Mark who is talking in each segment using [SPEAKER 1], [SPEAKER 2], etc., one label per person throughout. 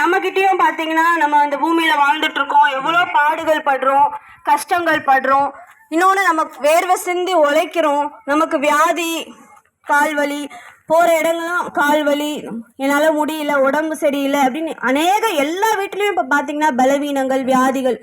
[SPEAKER 1] நம்மக்கிட்டேயும் பார்த்தீங்கன்னா நம்ம இந்த பூமியில் வாழ்ந்துட்டு இருக்கோம் எவ்வளோ பாடுகள் படுறோம் கஷ்டங்கள் படுறோம். இன்னொன்று நம்ம வேர்வை சிந்தி உழைக்கிறோம். நமக்கு வியாதி கால் வலி போகிற இடங்கள்லாம் கால் வலி என்னால் முடியல உடம்பு சரியில்லை அப்படின்னு அநேக எல்லா வீட்லேயும் இப்போ பார்த்தீங்கன்னா பலவீனங்கள் வியாதிகள்.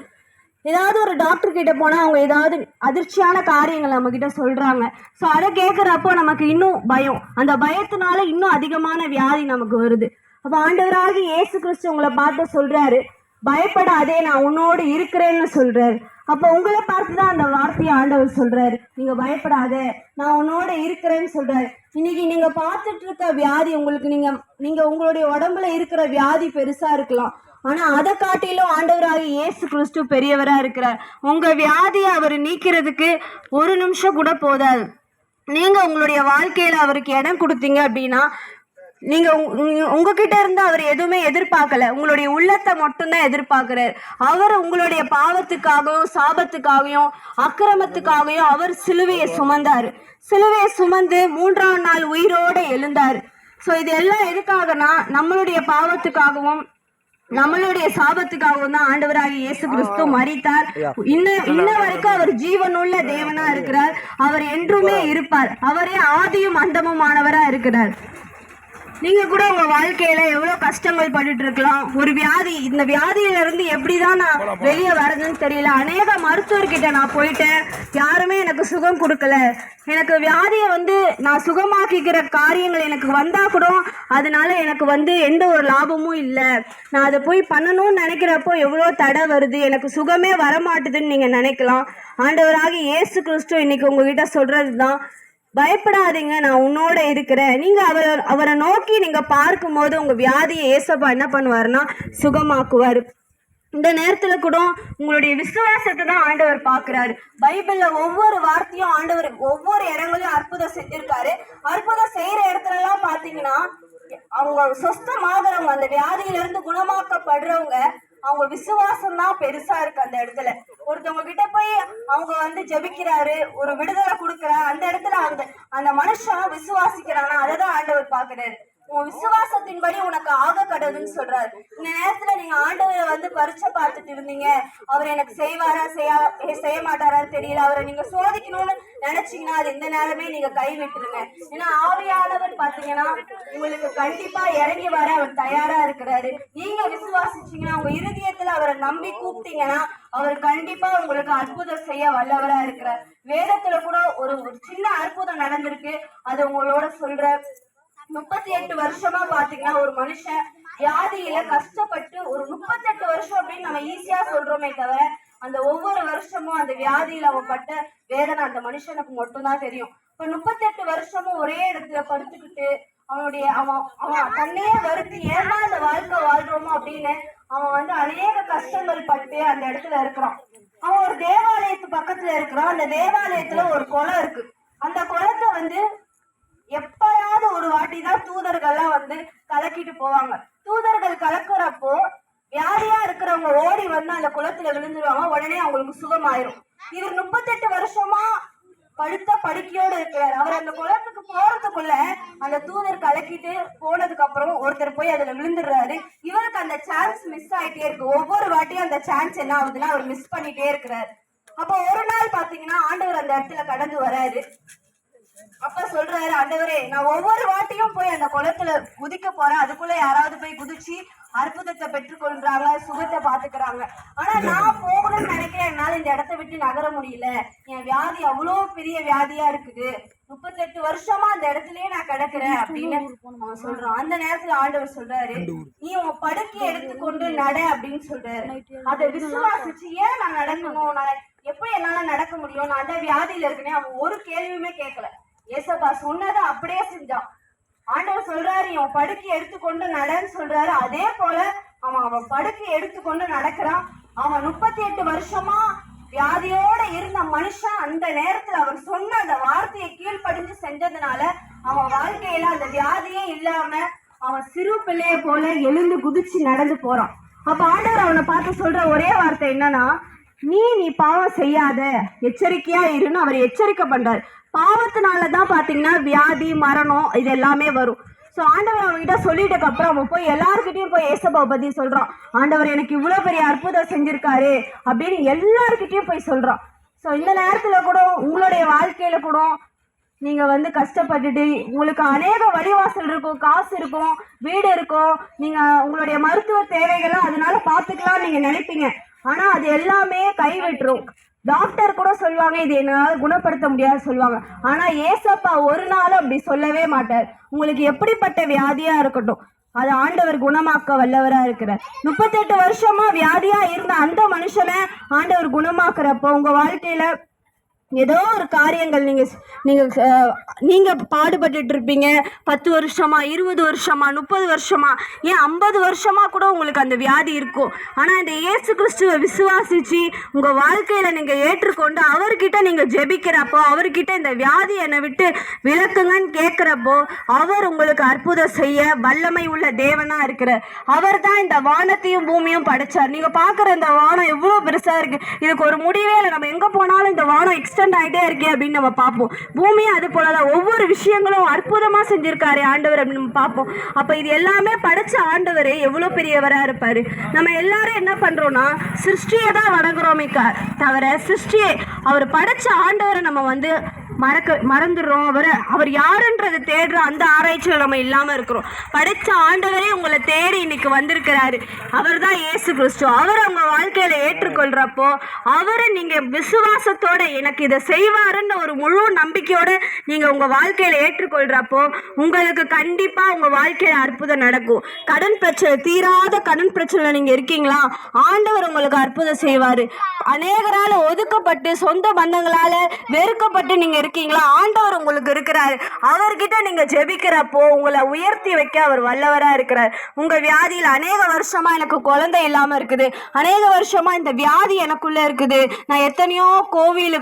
[SPEAKER 1] ஏதாவது ஒரு டாக்டர் கிட்ட போனால் அவங்க ஏதாவது அதிர்ச்சியான காரியங்கள் நம்மக்கிட்ட சொல்கிறாங்க ஸோ அதை கேட்குறப்போ நமக்கு இன்னும் பயம். அந்த பயத்தினால இன்னும் அதிகமான வியாதி நமக்கு வருது. அப்போ ஆண்டவராகி இயேசு கிறிஸ்து உங்களை பார்த்து சொல்கிறாரு பயப்படாதே நான் உன்னோடு இருக்கிறேன்னு சொல்கிறாரு அப்போ உங்களை பார்த்து தான் அந்த வார்த்தையை ஆண்டவர் சொல்கிறாரு நீங்கள் பயப்படாத நான் உன்னோட இருக்கிறேன்னு சொல்கிறாரு இன்னைக்கு நீங்கள் பார்த்துட்டு இருக்க வியாதி உங்களுக்கு நீங்கள் நீங்கள் உங்களுடைய உடம்புல இருக்கிற வியாதி பெருசாக இருக்கலாம். ஆனா அதை காட்டிலும் ஆண்டவராக இயேசு கிறிஸ்து பெரியவரா இருக்கிறார். உங்க வியாதியை அவர் நீக்கிறதுக்கு ஒரு நிமிஷம் கூட போதாது. நீங்க உங்களுடைய வாழ்க்கையில அவருக்கு இடம் கொடுத்தீங்க அப்படின்னா நீங்க உங்க- உங்க- உங்ககிட்ட இருந்து அவர் எதுவுமே எதிர்பார்க்கல. உங்களுடைய உள்ளத்தை மட்டும்தான் எதிர்பார்க்கிறார். அவர் உங்களுடைய பாவத்துக்காகவும் சாபத்துக்காகவும் அக்கிரமத்துக்காகவும் அவர் சிலுவையை சுமந்தாரு. சிலுவையை சுமந்து மூன்றாம் நாள் உயிரோட எழுந்தாரு. ஸோ இது எல்லாம் எதுக்காகனா நம்மளுடைய பாவத்துக்காகவும் நம்மளுடைய சாபத்துக்காகவும் தான் ஆண்டவராகிய இயேசு கிறிஸ்து மரித்தார். இன்ன இன்ன வரைக்கும் அவர் ஜீவனுள்ள தேவனா இருக்கிறார். அவர் என்றுமே இருப்பார். அவரே ஆதியும் அந்தமுமானவரா இருக்கிறார். நீங்க கூட உங்க வாழ்க்கையில எவ்வளவு கஷ்டங்கள் பட்டுட்டு இருக்கலாம். ஒரு வியாதி இந்த வியாதியில இருந்து எப்படிதான் நான் வெளியே வரதுன்னு தெரியல. அநேக மருத்துவர்கிட்ட நான் போயிட்டேன். யாருமே எனக்கு சுகம் கொடுக்கல. எனக்கு வியாதியை வந்து நான் சுகமாக்கிக்கிற காரியங்கள் எனக்கு வந்தா கூட அதனால எனக்கு வந்து எந்த ஒரு லாபமும் இல்லை. நான் அதை போய் பண்ணணும்னு நினைக்கிறப்போ எவ்வளோ தடை வருது. எனக்கு சுகமே வரமாட்டுதுன்னு நீங்க நினைக்கலாம். ஆண்டவராக இயேசு கிறிஸ்து இன்னைக்கு உங்ககிட்ட சொல்றது தான் பயப்படாதீங்க நான் உன்னோட இருக்கிறேன். நீங்க அவரை அவரை நோக்கி நீங்க பார்க்கும்போது உங்க வியாதியை ஏசப்பா என்ன பண்ணுவார்னா சுகமாக்குவார். இந்த நேரத்துல கூட உங்களுடைய விசுவாசத்தை தான் ஆண்டவர் பார்க்குறாரு. பைபிள்ல ஒவ்வொரு வார்த்தையும் ஆண்டவர் ஒவ்வொரு இடங்களையும் அற்புதம் செஞ்சிருக்காரு. அற்புதம் செய்யற இடத்துல எல்லாம் பாத்தீங்கன்னா அவங்க சொஸ்தமாகறவங்க அந்த வியாதியில இருந்து குணமாக்கப்படுறவங்க அவங்க விசுவாசம் தான் பெருசா இருக்கு அந்த இடத்துல. ஒருத்தவங்க கிட்ட போய் அவங்க வந்து ஜெபிக்கிறாரு ஒரு விடுதலை கொடுக்குறாரு அந்த இடத்துல அந்த அந்த மனுஷன் விசுவாசிக்கிறானா அதை தான் ஆண்டவர் பாக்குறாரு உன் விசுவாசத்தின்படி உனக்கு ஆக கடவுள்னு சொல்றாரு. இந்த நேரத்துல நீங்க ஆண்டவரை வந்து பரிச்சை பார்த்துட்டு இருந்தீங்க. அவர் எனக்கு செய்வாரா செய்யா செய்ய மாட்டாரான்னு தெரியல. அவரை நீங்க சோதிக்கணும்னு நினைச்சீங்கன்னா அது இந்த நேரமே நீங்க கைவிட்டுருங்க ஏன்னா ஆவியானவர் பாத்தீங்கன்னா உங்களுக்கு கண்டிப்பா இறங்கி வர அவர் தயாரா இருக்கிறாரு. நீங்க விசுவாசிச்சீங்கன்னா உங்க இருதயத்துல அவரை நம்பி கூப்பிட்டீங்கன்னா அவர் கண்டிப்பா உங்களுக்கு அற்புதம் செய்ய வல்லவரா இருக்கிறார். வேதத்துல கூட ஒரு ஒரு சின்ன அற்புதம் நடந்திருக்கு. அது உங்களோட சொல்ற முப்பத்தி எட்டு வருஷமா பாத்தீங்கன்னா ஒரு மனுஷன் வியாதியில கஷ்டப்பட்டு ஒரு முப்பத்தெட்டு வருஷம் அப்படின்னு நம்ம ஈஸியா சொல்றோமே தவிர அந்த ஒவ்வொரு வருஷமும் அந்த வியாதியில அவன் பட்ட வேதனை அந்த மனுஷனுக்கு மட்டும்தான் தெரியும். இப்ப முப்பத்தெட்டு வருஷமும் ஒரே இடத்துல படுத்துக்கிட்டு அவனுடைய அவன் அவன் தன்னையே வருத்தி ஏன்னா அந்த வாழ்க்கை வாழ்றோமோ அப்படின்னு அவன் வந்து அநேக கஷ்டங்கள் பட்டு அந்த இடத்துல இருக்கிறான். அவன் ஒரு தேவாலயத்து பக்கத்துல இருக்கிறான். அந்த தேவாலயத்துல ஒரு குளம் இருக்கு. அந்த குளத்தை வந்து எப்பயாவது ஒரு வாட்டி தான் தூதர்கள்லாம் வந்து கலக்கிட்டு போவாங்க. அந்த குளத்துல விழுந்துருவாங்க உடனே அவங்களுக்கு சுகமாயிரும். இவர் முப்பத்தெட்டு வருஷமா படுத்த படுக்கையோடு இருக்கிறார். அவர் அந்த குளத்துக்கு போறதுக்குள்ள அந்த தூதர் கலக்கிட்டு போனதுக்கு அப்புறம் ஒருத்தர் போய் அதுல விழுந்துடுறாரு. இவருக்கு அந்த சான்ஸ் மிஸ் ஆயிட்டே இருக்கு. ஒவ்வொரு வாட்டியும் அந்த சான்ஸ் என்ன ஆகுதுன்னா அவர் மிஸ் பண்ணிட்டே இருக்கிறாரு. அப்போ ஒரு நாள் பாத்தீங்கன்னா ஆண்டவர் அந்த இடத்துல கடந்து வராரு. அப்ப சொல்றாரு ஆண்டவரே நான் ஒவ்வொரு வாட்டியும் போய் அந்த குளத்துல குதிக்க போறேன். அதுக்குள்ள யாராவது போய் குதிச்சு அற்புதத்தை பெற்றுக்கொள்றாங்க சுகத்தை பாத்துக்கிறாங்க ஆனா நான் போகணும்னு நினைக்கிறேன். என்னால இந்த இடத்த விட்டு நகர முடியல. என் வியாதி அவ்வளோ பெரிய வியாதியா இருக்குது. முப்பத்தெட்டு வருஷமா அந்த இடத்துலயே நான் கிடக்குறேன். அப்படின்னு சொல்றான். அந்த நேரத்துல ஆண்டவர் சொல்றாரு நீ உன் படுக்கையை எடுத்துக்கொண்டு நட அப்படின்னு சொல்றாரு. அதை விசுவாசிச்சு ஏன் நான் நடக்கணும்? நான் எப்படி என்னால நடக்க முடியும்? நான் அந்த வியாதியில இருக்கனே அவன் ஒரு கேள்வியுமே கேட்கல ஏசப்பா சொன்னதை அப்படியே செஞ்சான். ஆண்டவர் சொல்றாரு இவன் படுக்கை எடுத்துக்கொண்டு நடன்னு சொல்றாரு. அதே போல அவன் அவன் படுக்கை எடுத்துக்கொண்டு நடக்கிறான். அவன் முப்பத்தி எட்டு வருஷமா வியாதியோட இருந்த மனுஷன் அந்த நேரத்துல அவர் சொன்ன அந்த வார்த்தையை கீழ்ப்படிஞ்சு செஞ்சதுனால அவன் வாழ்க்கையில அந்த வியாதியே இல்லாம அவன் சிறு பிள்ளைய போல எழுந்து குதிச்சு நடந்து போறான். அப்ப ஆண்டவர் அவனை பார்த்து சொல்ற ஒரே வார்த்தை என்னன்னா நீ நீ பாவம் செய்யாத. எச்சரிக்கையா இருன்னு அவர் எச்சரிக்கை பண்றாரு. பாவத்தினால தான் பாத்தீங்கன்னா வியாதி மரணம் இது எல்லாமே வரும். ஸோ ஆண்டவர் அவங்ககிட்ட சொல்லிட்டக்கு அப்புறம் அவன் போய் எல்லாருக்கிட்டையும் போய் ஏசப்பாவை பத்தி சொல்றான். ஆண்டவர் எனக்கு இவ்வளோ பெரிய அற்புதம் செஞ்சிருக்காரு அப்படின்னு எல்லாருக்கிட்டையும் போய் சொல்றான். ஸோ இந்த நேரத்துல கூட உங்களுடைய வாழ்க்கையில கூட நீங்க வந்து கஷ்டப்பட்டுட்டு உங்களுக்கு அநேக வழிவாசல் இருக்கும் காசு இருக்கும் வீடு இருக்கும். நீங்க உங்களுடைய மருத்துவ தேவைகளை அதனால பாத்துக்கலாம் நீங்க நினைப்பீங்க. ஆனா அது எல்லாமே கைவிட்டுரும். டாக்டர் கூட சொல்லுவாங்க இது என்னால் குணப்படுத்த முடியாது சொல்லுவாங்க. ஆனால் ஏசப்பா ஒரு நாளும் அப்படி சொல்லவே மாட்டார். உங்களுக்கு எப்படிப்பட்ட வியாதியாக இருக்கட்டும் அது ஆண்டவர் குணமாக்க வல்லவராக இருக்கிறார். முப்பத்தெட்டு வருஷமா வியாதியாக இருந்த அந்த மனுஷனை ஆண்டவர் குணமாக்குறப்போ உங்கள் வாழ்க்கையில் ஏதோ ஒரு காரியங்கள் நீங்க நீங்க நீங்க பாடுபட்டுட்டு இருப்பீங்க. பத்து வருஷமா இருபது வருஷமா முப்பது வருஷமா ஏன் ஐம்பது வருஷமா கூட உங்களுக்கு அந்த வியாதி இருக்கும். ஆனா இந்த இயேசு கிறிஸ்துவை விசுவாசிச்சு உங்க வாழ்க்கையில நீங்க ஏற்றுக்கொண்டு அவர்கிட்ட நீங்க ஜெபிக்கிறப்போ அவர்கிட்ட இந்த வியாதி என்னை விட்டு விளக்குங்கன்னு கேட்கிறப்போ அவர் உங்களுக்கு அற்புதம் செய்ய வல்லமை உள்ள தேவனா இருக்கிறார். அவர் தான் இந்த வானத்தையும் பூமியும் படைச்சார். நீங்க பாக்குற இந்த வானம் எவ்வளவு பெருசா இருக்கு. இதுக்கு ஒரு முடிவே இல்லை. நம்ம எங்க போனாலும் இந்த வானம் எக்ஸ்ட்ரா எக்ஸ்டெண்ட் ஆகிட்டே இருக்கே அப்படின்னு நம்ம பார்ப்போம். பூமியும் அது போலதான். ஒவ்வொரு விஷயங்களும் அற்புதமாக செஞ்சிருக்காரு ஆண்டவர் அப்படின்னு நம்ம பார்ப்போம். அப்போ இது எல்லாமே படைச்ச ஆண்டவர் எவ்வளோ பெரியவராக இருப்பார். நம்ம எல்லாரும் என்ன பண்றோம்னா சிருஷ்டியை தான் வணங்குறோமே தவிர சிருஷ்டியை அவர் படைச்ச ஆண்டவரை நம்ம வந்து மறக்க மறந்துடுறோம். அவர் அவர் யாருன்றதை தேடுற அந்த ஆராய்ச்சியில் நம்ம இல்லாமல் இருக்கிறோம். படைச்ச ஆண்டவரே உங்களை தேடி இன்னைக்கு வந்திருக்கிறாரு. அவர் தான் ஏசு கிறிஸ்து. அவர் அவங்க வாழ்க்கையில ஏற்றுக்கொள்றப்போ அவரை நீங்க விசுவாசத்தோட எனக்கு இதை செய்வாருன்னு ஒரு முழு நம்பிக்கையோட நீங்க உங்க வாழ்க்கையில ஏற்றுக்கொள்றப்போ உங்களுக்கு கண்டிப்பா உங்க வாழ்க்கையில அற்புதம் நடக்கும். கடன் பிரச்சனை தீராத கடன் பிரச்சனை நீங்க இருக்கீங்களா? ஆண்டவர் உங்களுக்கு அற்புதம் செய்வாரு. அநேகரால ஒதுக்கப்பட்டு சொந்த பந்தங்களால வெறுக்கப்பட்டு நீங்க இருக்கீங்களா? ஆண்டவர் உங்களுக்கு இருக்கிறாரு. அவர்கிட்ட நீங்க ஜெபிக்கிறப்போ உங்களை உயர்த்தி வைக்க அவர் வல்லவரா இருக்கிறார். உங்க வியாதியில் அநேக வருஷமா எனக்கு குழந்தை இல்லாம இருக்குது. அநேக வருஷமா இந்த வியாதி எனக்குள்ள இருக்குது. நான் எத்தனையோ கோவில்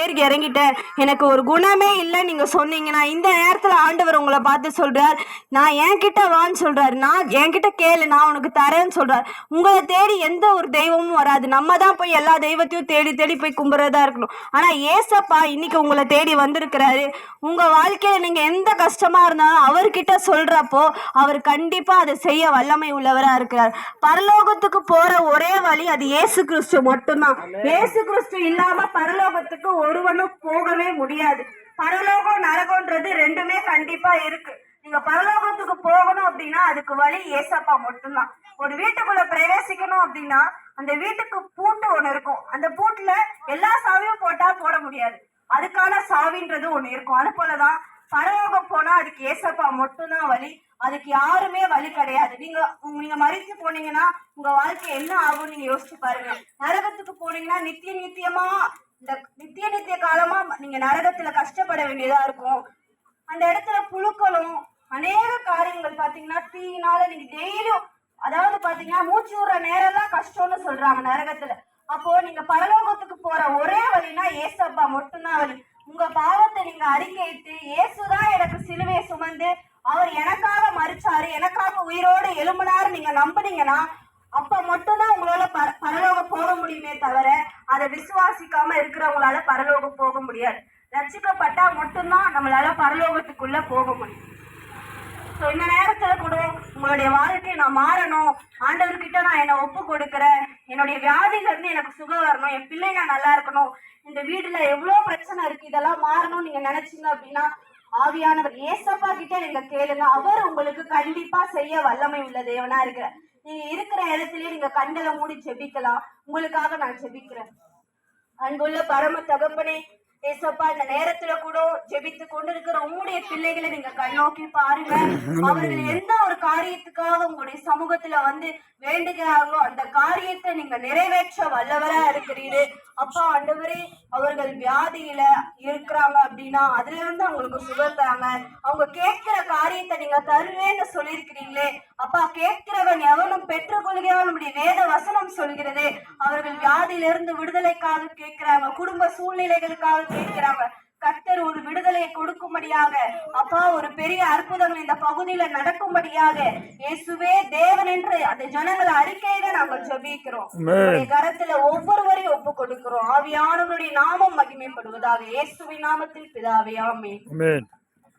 [SPEAKER 1] ஏறி இறங்கிட்டேன். எனக்கு ஒரு குணமே இல்லை நீங்க சொன்னீங்கன்னா. இந்த நேரத்தில் ஆண்டவர் உங்களை பார்த்து சொல்றார் நான் என்கிட்ட வான்னு சொல்றாரு. நான் என்கிட்ட கேளு நான் உனக்கு தரேன்னு சொல்றாரு. உங்களை தேடி எந்த ஒரு தெய்வமும் வராது. நம்ம தான் போய் எல்லா தெய்வத்தையும் தேடி தேடி போய் கும்புறதா இருக்கணும். ஆனா ஏசப்பா இன்னைக்கு உங்களை தேடி வந்திருக்கிறாரு. உங்க வாழ்க்கையில நீங்க எந்த கஷ்டமா இருந்தாலும் அவர்கிட்ட சொல்றப்போ அவர் கண்டிப்பா அதை செய்ய வல்லமை உள்ளவரா இருக்கிறார். பரலோகத்துக்கு போற ஒரே வழி அது இயேசு கிறிஸ்து மட்டும்தான். இயேசு கிறிஸ்து இல்லாம பரலோகத்துக்கு ஒருவனும் போகவே முடியாது. பரலோகம் நரகம்ன்றது ரெண்டுமே கண்டிப்பா இருக்கு. நீங்க பரலோகத்துக்கு போகணும் அப்படின்னா அதுக்கு வழி ஏசப்பா மட்டும்தான். ஒரு வீட்டுக்குள்ள பிரவேசிக்கணும் அப்படின்னா அந்த வீட்டுக்கு பூட்டு ஒண்ணு இருக்கும். அந்த பூட்டுல எல்லா சாவியும் போட்டா போட முடியாது. அதுக்கான சாவின்றது ஒண்ணு இருக்கும். அது போலதான் பரலோகம் போனா அதுக்கு ஏசப்பா மட்டும்தான் வழி. அதுக்கு யாருமே வழி கிடையாது. நீங்க நீங்க மறித்து போனீங்கன்னா உங்க வாழ்க்கை என்ன ஆகும் நீங்க யோசிச்சு பாருங்க. நரகத்துக்கு போனீங்கன்னா நித்திய நித்தியமா இந்த நித்திய நித்திய காலமா நீங்க நரகத்துல கஷ்டப்பட வேண்டியதா இருக்கும். அந்த இடத்துல புழுக்களும் அநேக காரியங்கள் பாத்தீங்கன்னா தீயினால நீங்க டெய்லியும் அதாவது பாத்தீங்கன்னா மூச்சு விடுற நேரம் தான் கஷ்டம்னு சொல்றாங்க நரகத்துல. அப்போ நீங்க பரலோகத்துக்கு போற ஒரே வழினா ஏசப்பா மட்டும்தான் வழி. உங்க பாவத்தை நீங்க அறிக்கையிட்டு இயேசுதான் எனக்கு சிலுவையை சுமந்து அவர் எனக்காக மறிச்சாரு எனக்காக உயிரோடு எழும்பினாரு நீங்க நம்புனீங்கன்னா அப்ப மட்டும்தான் உங்களால பர பரலோகம் போக முடியுமே தவிர அதை விசுவாசிக்காம இருக்கிறவங்களால பரலோகம் போக முடியாது. ரச்சிக்கப்பட்டா மட்டும்தான் நம்மளால பரலோகத்துக்குள்ள போக முடியும். ஸோ இந்த நேரத்துல கூட உங்களுடைய வாழ்க்கையை நான் மாறணும். ஆண்டவர்கிட்ட நான் என்னை ஒப்பு கொடுக்குறேன். என்னுடைய வியாதியில இருந்து எனக்கு சுகம் வரணும். என் பிள்ளைங்க நல்லா இருக்கணும். இந்த வீட்டில் எவ்வளோ பிரச்சனை இருக்கு இதெல்லாம் மாறணும் நீங்க நினைச்சீங்க அப்படின்னா ஆவியானவர் ஏசப்பா கிட்ட நீங்க கேளுங்க. அவர் உங்களுக்கு கண்டிப்பா செய்ய வல்லமை உள்ள தேவனா இருக்கிற நீங்க இருக்கிற இடத்துலயே நீங்க கண்களை மூடி ஜெபிக்கலாம். உங்களுக்காக நான் ஜெபிக்கிறேன். அன்புள்ள பரம தகப்பனே ஏசப்பா இந்த நேரத்துல கூட ஜெபித்து கொண்டிருக்கிற உங்களுடைய பிள்ளைகளை நீங்க கண்ணோக்கி பாருங்க. அவர்கள் எந்த ஒரு காரியத்துக்காக உங்களுடைய சமூகத்துல வந்து வேண்டுகிறார்களோ அந்த காரியத்தை நீங்க நிறைவேற்ற வல்லவரா இருக்கிறீரு. அப்பா ஆண்டவரே அவர்கள் வியாதியில இருக்கிறாங்க அப்படின்னா அதுல இருந்து அவங்களுக்கு சுகம் தராங்க அவங்க கேட்கிற காரியத்தை நீங்க தருவேன்னு சொல்லியிருக்கிறீங்களே அப்பா கேட்கிறவன் எவனும் பெற்றுக்கொள்கிறான் நம்முடைய வேத வசனம் சொல்கிறது. அவர்கள் வியாதியிலிருந்து விடுதலைக்காக கேட்கிறாங்க குடும்ப சூழ்நிலைகளுக்காக கேட்கிறாங்க. கர்த்தர் ஒரு விடுதலையை கொடுக்கும்படியாக அப்பா ஒரு பெரிய அற்புதங்கள் இந்த பகுதியில நடக்கும்படியாக இயேசுவே தேவன் என்று அந்த ஜனங்களை அறிக்கையில நாங்கள் ஜெபிக்கிறோம். கரத்துல ஒவ்வொருவரையும் ஒப்பு கொடுக்கிறோம். ஆவியானவருடைய நாமம் மகிமைப்படுவதாக இயேசுவின் நாமத்தில் பிதாவே
[SPEAKER 2] Amen.